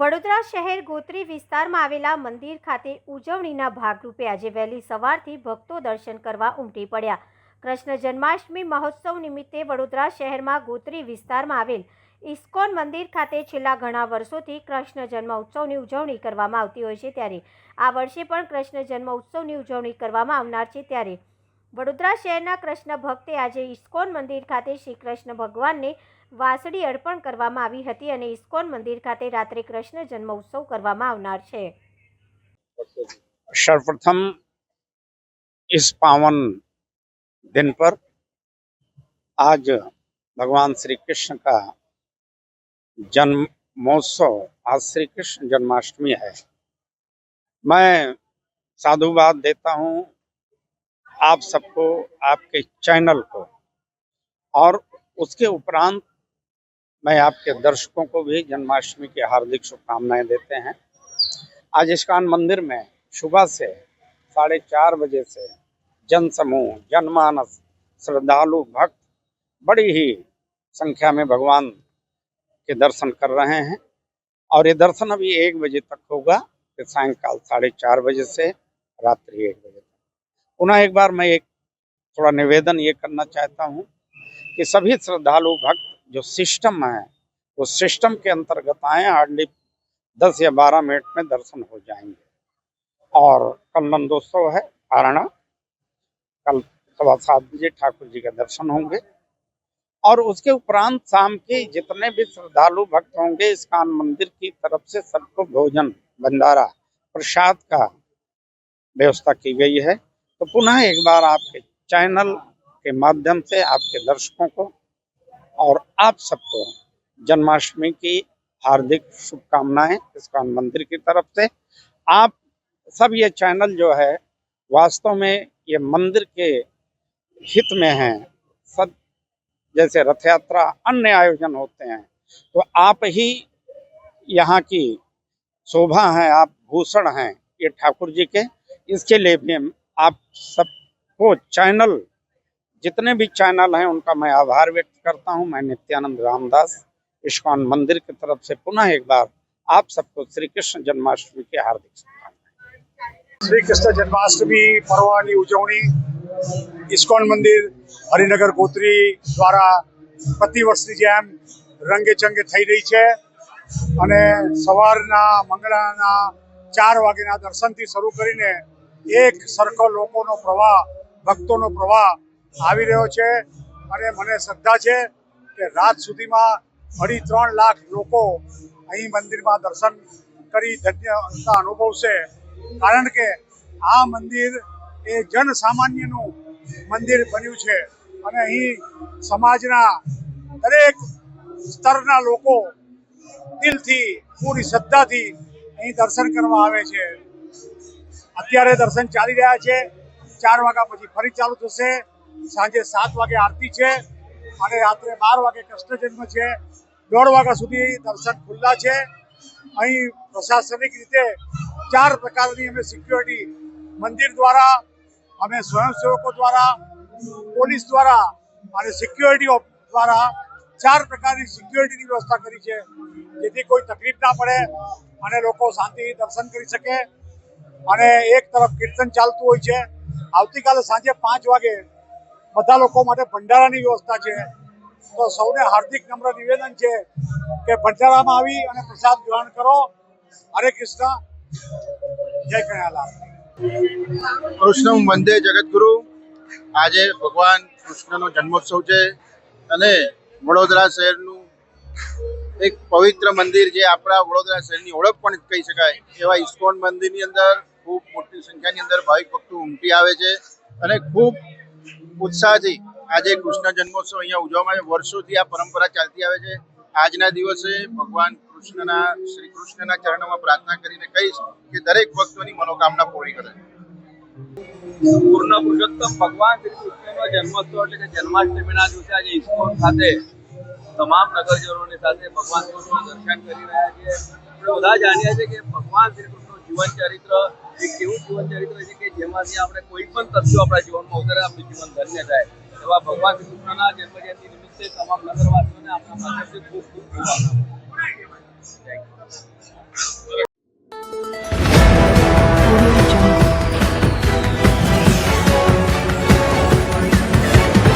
વડોદરા શહેર ગોત્રી વિસ્તારમાં આવેલા મંદિર ખાતે ઉજવણીના ભાગરૂપે આજે વહેલી સવારથી ભક્તો દર્શન કરવા ઉમટી પડ્યા. કૃષ્ણ જન્માષ્ટમી મહોત્સવ નિમિત્તે વડોદરા શહેરમાં ગોત્રી વિસ્તારમાં આવેલ ઇસ્કોન મંદિર ખાતે છેલ્લા ઘણા વર્ષોથી કૃષ્ણ જન્મ ઉત્સવની ઉજવણી કરવામાં આવતી હોય છે ત્યારે આ વર્ષે પણ કૃષ્ણ જન્મ ઉત્સવની ઉજવણી કરવામાં આવનાર છે ત્યારે વડોદરા શહેરના કૃષ્ણ ભક્તે આજે ઇસ્કોન મંદિર ખાતે શ્રી કૃષ્ણ ભગવાનને વાસળી અર્પણ કરવામાં આવી હતી અને ઇસ્કોન મંદિર ખાતે રાત્રે કૃષ્ણ જન્મ ઉત્સવ કરવામાં આવનાર છે सर्वप्रथम इस पावन दिन पर आज भगवान श्री कृष्ण का जन्म महोत्सव आज श्री कृष्ण जन्माष्टमी है मैं साधुवाद देता हूँ आप सबको, आपके चैनल को। और उसके उपरांत मैं आपके दर्शकों को भी जन्माष्टमी की हार्दिक शुभकामनाएँ देते हैं। आज इस्कान मंदिर में सुबह से साढ़े चार बजे से जन समूह जनमानस, श्रद्धालु, भक्त बड़ी ही संख्या में भगवान के दर्शन कर रहे हैं। और ये दर्शन अभी एक बजे तक होगा, फिर सायंकाल साढ़े चार बजे से रात्रि एक बजे तक। पुनः एक बार मैं एक थोड़ा निवेदन ये करना चाहता हूँ कि सभी श्रद्धालु, भक्त जो सिस्टम है, वो सिस्टम के अंतर्गत आए, हार्डली दस या बारह मिनट में दर्शन हो जाएँगे। और कल नंदोत्सव है, आरणा। कल सवा सात बजे ठाकुर जी का दर्शन होंगे। और उसके उपरांत शाम के जितने भी श्रद्धालु, भक्त होंगे, इस कान मंदिर की तरफ़ से सबको भोजन, भंडारा, प्रसाद का व्यवस्था की गई है। तो पुनः एक बार आपके चैनल के माध्यम से, आपके दर्शकों को और आप सबको जन्माष्टमी की हार्दिक शुभकामनाएँ इस्कॉन मंदिर की तरफ़ से। आप सब ये चैनल जो है, वास्तव में ये मंदिर के हित में है। सब जैसे रथ यात्रा अन्य आयोजन होते हैं। तो आप ही यहाँ की शोभा है, आप भूषण हैं, ये ठाकुर जी के। इसके लिए भी आप सबको चैनल जितने भी चैनल हैं उनका मैं आभार व्यक्त करता हूँ मैं नित्यानंद रामदास इस्कॉन मंदिर की तरफ से पुनः एक बार आप सबको श्री कृष्ण जन्माष्टमी की हार्दिक शुभकामनाएं શ્રી કૃષ્ણ જન્માષ્ટમી પર્વની ઉજવણી ઇસ્કોન મંદિર હરિનગર ગોત્રી દ્વારા પ્રતિવર્ષની જેમ રંગે ચંગે થઈ રહી છે અને સવારના મંગળાના ચાર વાગ્યાના દર્શનથી શરૂ કરીને એક સરખો લોકોનો પ્રવાહ, ભક્તોનો પ્રવાહ આવી રહ્યો છે અને મને શ્રદ્ધા છે કે રાત સુધીમાં અઢી ત્રણ લાખ લોકો અહીં મંદિરમાં દર્શન કરી ધન્યતા અનુભવશે. કારણ કે આ મંદિર એ જન સામાન્યનું મંદિર બન્યું છે અને અહીં સમાજના દરેક સ્તરના લોકો દિલથી, પૂરી શ્રદ્ધાથી અહીં દર્શન કરવા આવે છે. અત્યારે દર્શન ચાલી રહ્યા છે. ચાર વાગ્યા પછી ફરી ચાલુ થશે. સાંજે સાત વાગે આરતી છે અને રાત્રે બાર વાગે કૃષ્ણ જન્મ છે. દોઢ વાગ્યા સુધી દર્શન ખુલ્લા છે. અહીં પ્રશાસનિક રીતે ચાર પ્રકારની અમે સિક્યોરિટી મંદિર દ્વારા, અમે સ્વયંસેવકો દ્વારા, પોલીસ દ્વારા અને સિક્યોરિટી દ્વારા ચાર પ્રકારની સિક્યોરિટીની વ્યવસ્થા કરી છે. જેથી કોઈ તકલીફ ના પડે અને લોકો શાંતિથી દર્શન કરી શકે. અને એક તરફ કીર્તન ચાલતું હોય છે. આવતીકાલે સાંજે પાંચ વાગે બધા લોકો માટે ભંડારાની વ્યવસ્થા છે. તો સૌને હાર્દિક નમ્ર નિવેદન છે કે ભંડારામાં આવી અને પ્રસાદ ગ્રહણ કરો. હરે કૃષ્ણ. જય કનૈયાલાલ. કૃષ્ણ વંદે જગતગુરુ આજે ભગવાન કૃષ્ણનો જન્મોત્સવ છે અને વડોદરા શહેરનું એક પવિત્ર મંદિર જે આપણા વડોદરા શહેરની ઓળખ પણ કહી શકાય એવા ઇસ્કોન મંદિરની અંદર ખૂબ મોટી સંખ્યાની અંદર ભાવિક ભક્તો ઉમટી આવે છે અને ખૂબ ઉત્સાહથી આજે કૃષ્ણ જન્મોત્સવ અહીંયા ઉજવવામાં આવે વર્ષોથી આ પરંપરા ચાલતી આવે છે. આજના દિવસે ભગવાન કૃષ્ણના, શ્રી કૃષ્ણના ચરણોમાં પ્રાર્થના કરીને કહીશ કે દરેક ભક્તોની મનોકામના પૂરી કરે. પૂર્ણ પુરુષોત્તમ ભગવાન શ્રી કૃષ્ણનો જન્મોત્સવ એટલે કે જન્માષ્ટમીના દિવસે આજે ઇસ્કોન ખાતે તમામ નગરજનોની સાથે ભગવાન કૃષ્ણ દર્શન કરી રહ્યા છીએ. આપણે બધા જાણીએ છીએ કે ભગવાન શ્રી કૃષ્ણનું જીવન ચરિત્ર એક એવું જીવન ચરિત્ર છે કે જેમાંથી આપણે કોઈ પણ તથ્યો આપણા જીવનમાં ઉતરે, આપણું જીવન ધન્ય થાય. એવા ભગવાન કૃષ્ણના જન્મજયંતિ નિમિત્તે તમામ નગરવાસીઓને આપણા માધ્યમથી ખૂબ ખૂબ